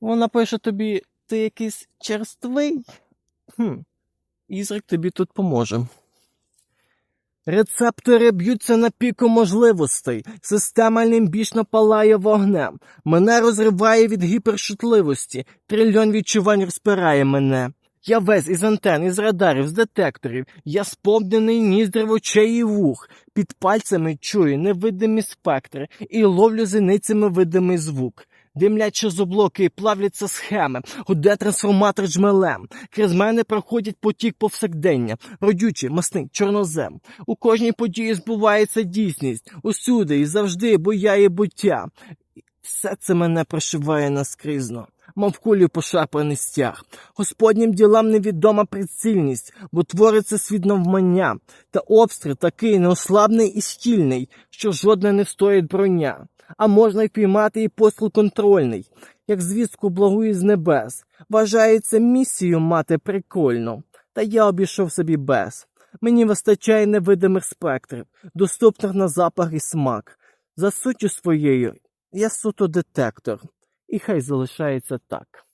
Вона пише тобі, ти якийсь черствий. Хм. Ізрик тобі тут поможе. Рецептори б'ються на піку можливостей. Система лімбічно палає вогнем. Мене розриває від гіпершутливості. Трильйон відчувань розпирає мене. Я весь із антен, із радарів, з детекторів. Я сповнений ніздрів очей і вух. Під пальцями чую невидимі спектри і ловлю зіницями видимий звук. Димлять чозоблоки і плавляться схеми, гуде трансформатор джмелем. Крізь мене проходять потік повсякдення, родючий, масний, чорнозем. У кожній події збувається дійсність, усюди і завжди, бо я є буття. Все це мене прошиває наскрізно, мов кулі пошарпаний стяг. Господнім ділам невідома прицільність, бо твориться світ навмання, та обстріл такий неослабний і щільний, що жодне не встоїть броня. А можна й впіймати і постріл контрольний, як звістку благую з небес. Вважається місію мати прикольно, та я обійшов собі без. Мені вистачає невидимих спектрів, доступних на запах і смак. За суттю своєю я суто детектор, і хай залишається так.